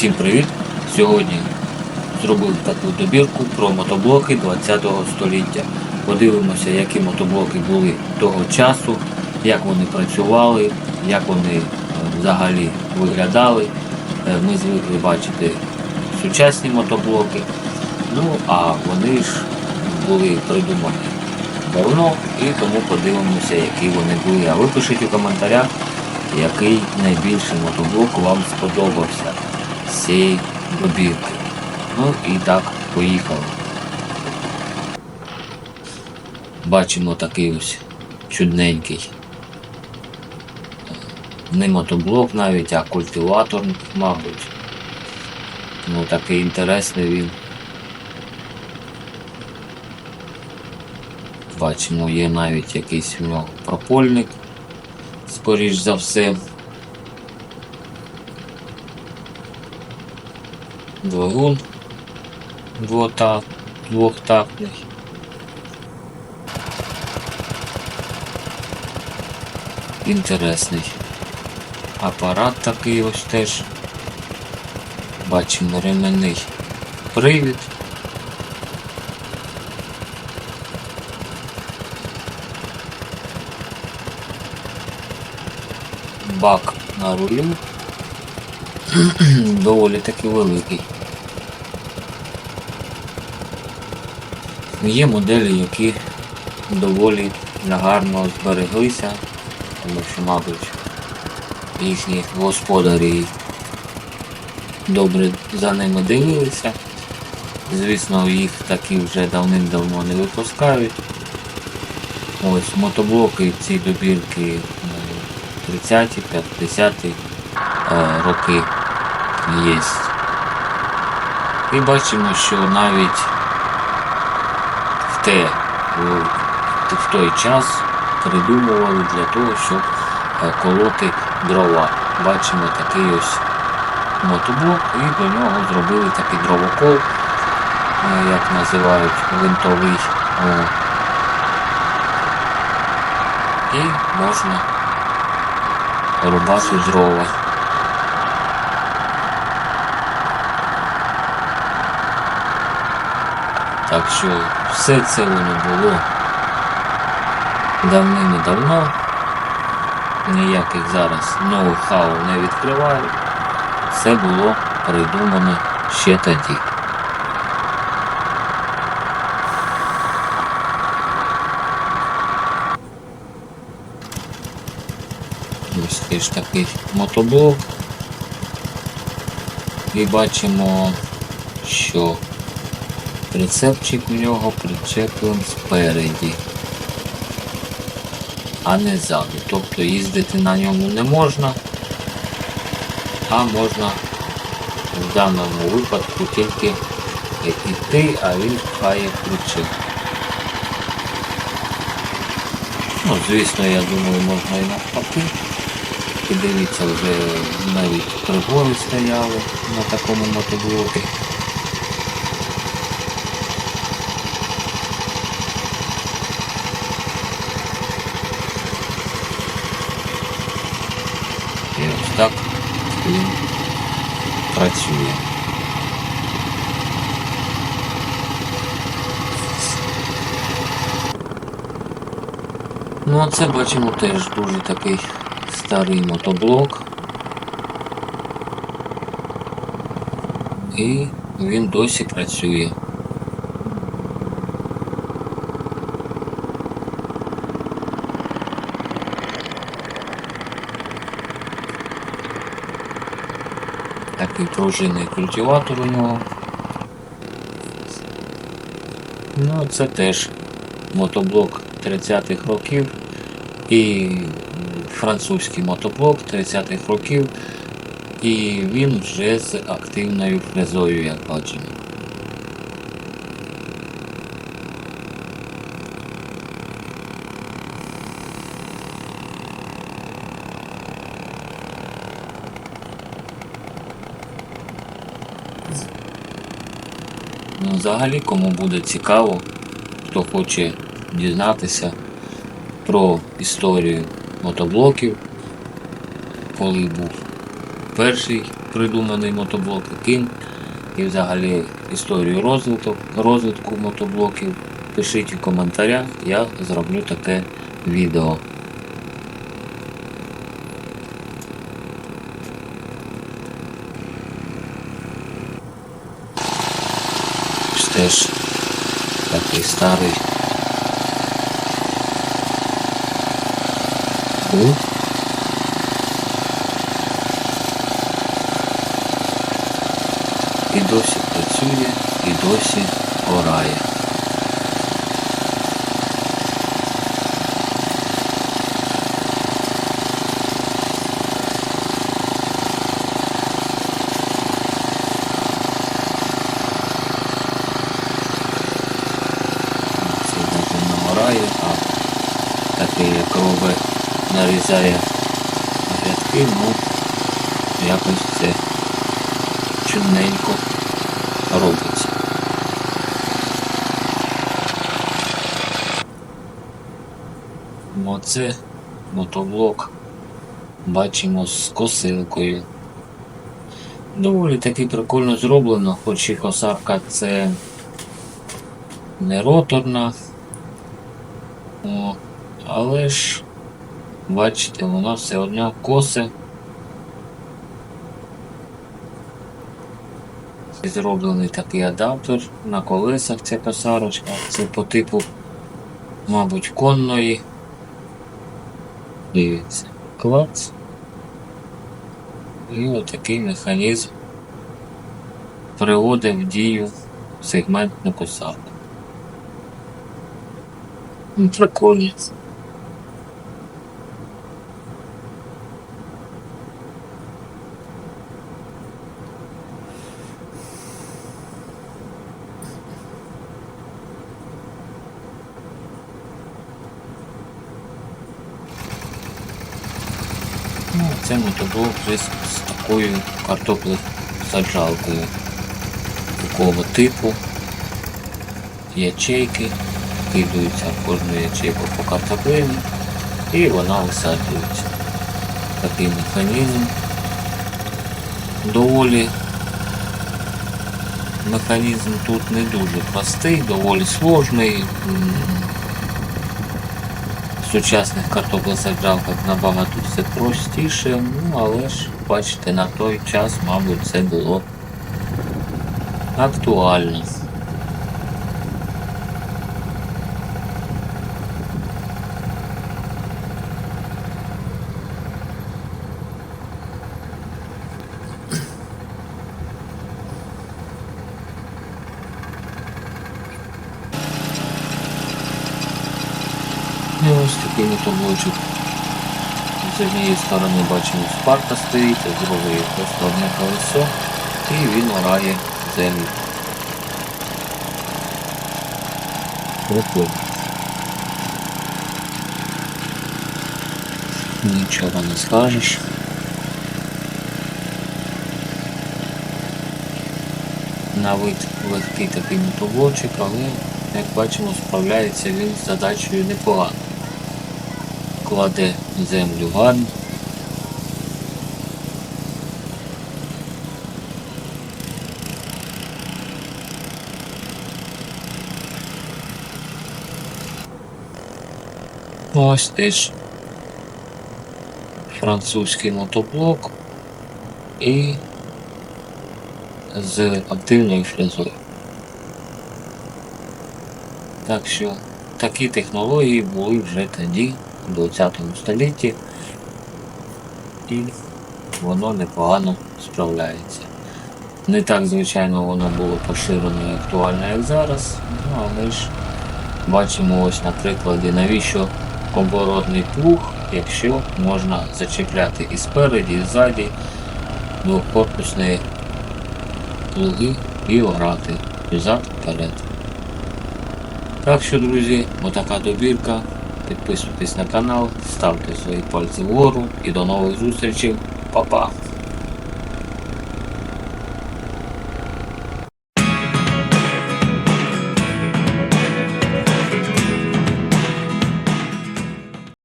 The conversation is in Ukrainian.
Всім привіт! Сьогодні зробив таку добірку про мотоблоки 20-го століття. Подивимося, які мотоблоки були того часу, як вони працювали, як вони е, взагалі виглядали. Е, Ми звикли бачити сучасні мотоблоки. Ну, а вони ж були придумані давно і тому подивимося, які вони були. А ви пишіть у коментарях, який найбільший мотоблок вам сподобався цієї добірки. Ну і так, поїхали. Бачимо такий ось чудненький. Не мотоблок навіть, а культиватор, мабуть. Ну такий інтересний він. Бачимо, є навіть якийсь у нього пропольник, скоріш за все. Двигун двохтактний. Інтересний апарат такий ось теж. Бачимо ременний привід. Бак на рулю. Доволі таки великий. Є моделі, які доволі гарно збереглися, тому що, мабуть, їхні господарі добре за ними дивилися. Звісно, їх такі вже давним-давно не випускають. Ось мотоблоки ці добірки ну, 30-ті, 50-ті е, роки є. І бачимо, що навіть в, те, в, той час придумували для того, щоб е, колоти дрова. Бачимо такий ось мотоблок і до нього зробили такий дровокол, е, як називають винтовий. І можна рубати дрова. Так що все це воно було давним-давно. Ніяких зараз ноу-хау не відкриваю. Все було придумано ще тоді. Ось теж такий мотоблок. І бачимо, що прицепчик у нього причеплен спереді, а не ззаду. Тобто їздити на ньому не можна, а можна в даному випадку тільки йти, а він пхає причеп. Ну, звісно, я думаю, можна і навпаки. І дивіться, вже навіть прибори стояли на такому мотоблокі. І ось так він працює. Ну а це бачимо теж дуже такий старий мотоблок. І він досі працює. Такий пружинний культиватор у нього. Ну, це теж мотоблок 30-х років і французький мотоблок 30-х років. І він вже з активною фрезою, як бачимо. Взагалі, кому буде цікаво, хто хоче дізнатися про історію мотоблоків, коли був перший придуманий мотоблок, яким і взагалі історію розвитку, розвитку мотоблоків. Пишіть у коментарях, я зроблю таке відео. Ось Теж такий старий. І досі працює, і досі орає. Це навіть не орає, а такий як робить, нарізає грядки, ну якось це чудненько робиться. Оце мотоблок бачимо з косилкою. Доволі таки прикольно зроблено, хоч і косарка це не роторна. О, але ж, бачите, вона все одно косе. Зроблений такий адаптер на колесах ця косарочка. Це по типу, мабуть, конної. Дивіться, клац. І отакий механізм приводить в дію сегментну косарку. Прикольно. Ну, це мотоблок вже з, такою картоплесаджалкою такого типу. Ячейки, кидаються в кожну ячейку по картоплині і вона висаджується. Такий механізм. Доволі механізм тут не дуже простий, доволі сложний. Сучасних картоплесаджалках набагато все простіше, ну але ж, бачите, на той час, мабуть, це було актуально. І ось такий мотоблочок. З однієї сторони бачимо спарта стоїть, а з другої просто одне колесо і він орає землю. Прикольно. Нічого не скажеш. На легкий такий мотоблочок, але, як бачимо, справляється він з задачею непогано. Кладе землю гарно. Ось теж французький мотоблок і з активною фрезою. Так що такі технології були вже тоді, 20 столітті, і воно непогано справляється. Не так, звичайно, воно було поширено і актуально, як зараз, ну але ж бачимо ось на прикладі, навіщо оборотний плуг, якщо можна зачепляти і спереді, і ззаді двокорпусні плуги і орати взад вперед. Так що, друзі, отака добірка. Підписуйтесь на канал, ставте свої пальці вгору і до нових зустрічей. Па-па!